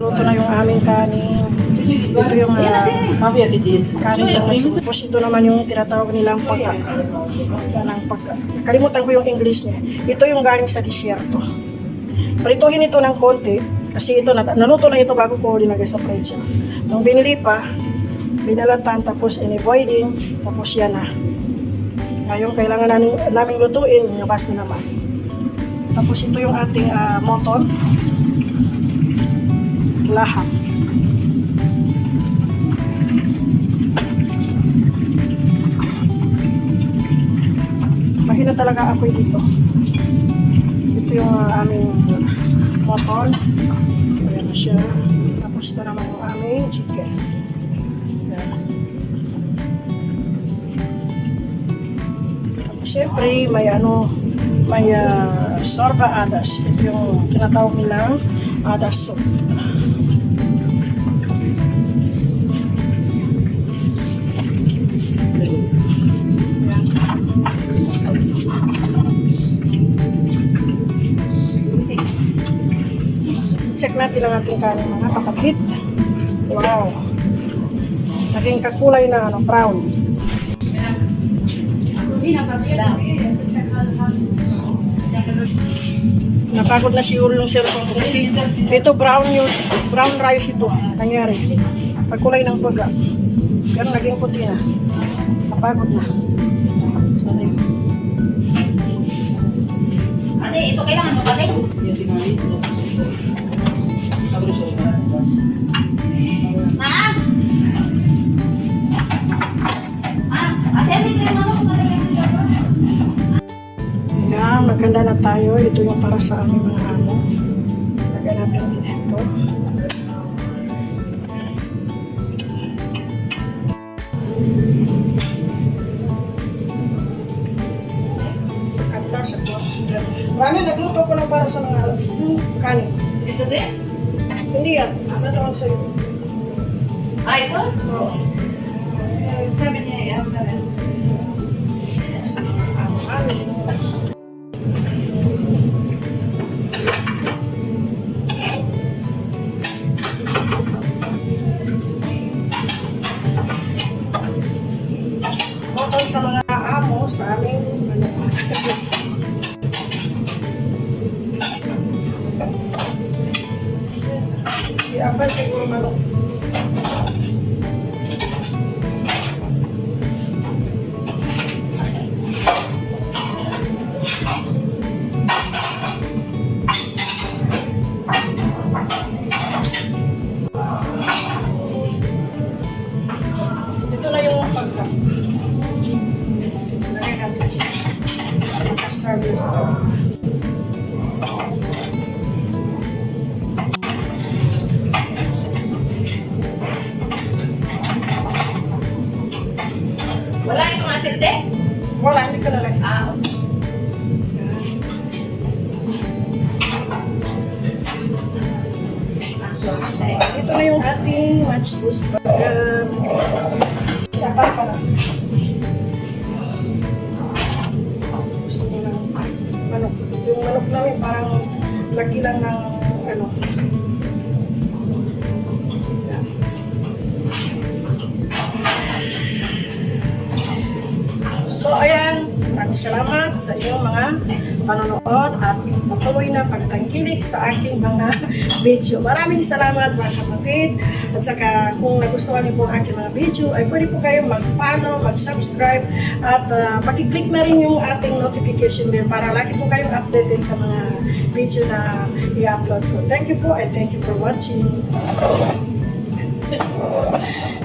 Luto na yung aming kanin. Ito yung uh, kanin ng Mexico. Tapos ito naman yung tinatawag nilang pagka. Ang pagka. Kalimutan ko yung English niya. Ito yung galing sa disyerto. Prituhin ito ng konti kasi ito naluto na ito bago ko linagay sa fridge. Nung binili pa, binalatan tapos in-avoiding tapos yan na. Ngayon kailangan namin, naming lutuin, nabas na naman. Tapos ito yung ating ah, moton. Lahat. Mahina talaga ako dito. Ito yung ah, aming motor. Ayan na siya. Tapos ito naman yung aming chicken. Ayan. Tapos syempre may ano, may ah, sorba adas. Ito yung tinatawag nilang adas soup. Ayan. Check natin ang ating kanin mga kapatid. Wow. Naging kakulay na ano, brown. Napagod na siguro yung cellphone ko kasi ito brown yung brown rice ito nangyari. Pagkulay ng baga. Pero naging puti na. Napagod na. Ate, ito kailangan mo ate? Yan maganda na tayo. Ito yung para sa aming mga amo. Lagyan natin ito. Kanta sa Rani, nagluto ko na para sa mga yung kanin. Ito din? Hindi yan. Ano naman sa'yo? Ah, ito? Oo. Sabi niya, yan na rin. Sa mga amo namin. Amo sa aming ano, si Abel siguro manok. Service to. Wala itong asete? Wala, hindi ko nalagay. Ah, Ito na yung ating match boost burger. Dapat pala. Namin parang laki lang ng ano. Salamat sa inyong mga panonood at patuloy na pagtangkilik sa aking mga video. Maraming salamat mga kapatid. At saka kung nagustuhan niyo po ang aking mga video, ay pwede po kayong mag-follow, mag-subscribe at uh, pakiclick na rin yung ating notification bell para lagi po kayong updated sa mga video na i-upload ko. Thank you po and thank you for watching.